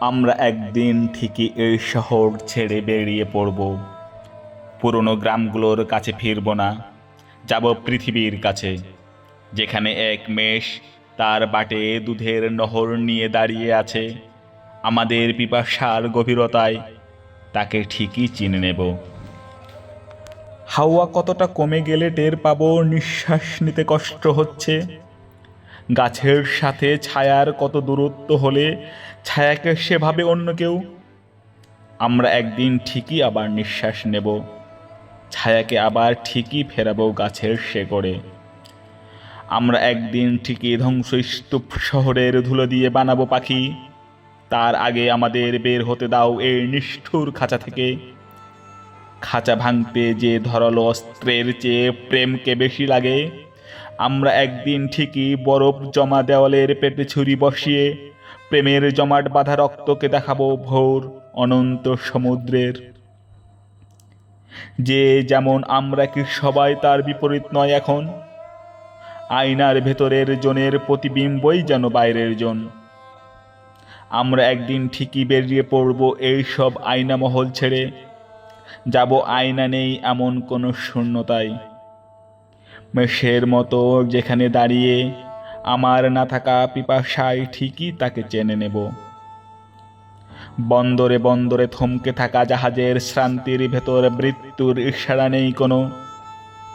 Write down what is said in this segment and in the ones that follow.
আমরা একদিন ঠিকই এই শহর ছেড়ে বেরিয়ে পড়ব। পুরনো গ্রামগুলোর কাছে ফিরব না, যাব পৃথিবীর কাছে, যেখানে এক মেষ তার বাটে দুধের নহর নিয়ে দাঁড়িয়ে আছে। আমাদের পিপাসার গভীরতায় তাকে ঠিকই চিনে নেব। হাওয়া কতটা কমে গেলে টের পাবো নিঃশ্বাস নিতে কষ্ট হচ্ছে। গাছের সাথে ছায়ার কত দূরত্ব হলে ছায়াকে সেভাবে অন্য কেউ। আমরা একদিন ঠিকই আবার নিঃশ্বাস নেব। ছায়াকে আবার ঠিকই ফেরাবো গাছের শেকড়ে। আমরা একদিন ঠিকই ধ্বংস ধ্বংসস্তূপ শহরের ধুলো দিয়ে বানাবো পাখি। তার আগে আমাদের বের হতে দাও এই নিষ্ঠুর খাঁচা থেকে। খাঁচা ভাঙতে যে ধরালো অস্ত্রের চেয়ে প্রেমকে বেশি লাগে। আমরা একদিন ঠিকই বরফ জমা দেওয়ালের পেটে ছুরি বসিয়ে প্রেমের জমাট বাঁধা রক্তকে দেখাবো ভোর অনন্ত সমুদ্রের। যে যেমন আমরা কি সবাই তার বিপরীত নয় এখন? আয়নার ভেতরের জনের প্রতিবিম্বই যেন বাইরের জন। আমরা একদিন ঠিকই বেরিয়ে পড়ব এই সব আয়না মহল ছেড়ে। যাব আয়না নেই এমন কোনো শূন্যতায়। মেষের মতো যেখানে দাঁড়িয়ে আমার না থাকা পিপাসায় ঠিকই তাকে চেনে নেব। বন্দরে বন্দরে থমকে থাকা জাহাজের শ্রান্তির ভেতর মৃত্যুর ইশারা নেই কোনো।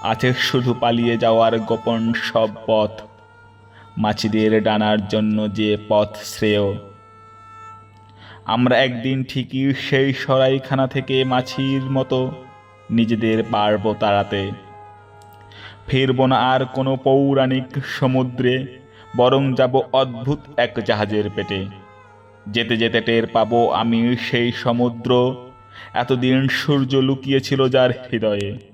আছে শুধু পালিয়ে যাওয়ার গোপন সব পথ। মাছিদের ডানার জন্য যে পথ শ্রেয়। আমরা একদিন ঠিকই সেই সরাইখানা থেকে মাছির মতো নিজেদের পারব তাড়াতে। ফিরব না আর কোনো পৌরাণিক সমুদ্রে। বরং যাব অদ্ভুত এক জাহাজের পেটে। যেতে যেতে টের পাব আমি সেই সমুদ্র। এতদিন সূর্য লুকিয়েছিল যার হৃদয়ে।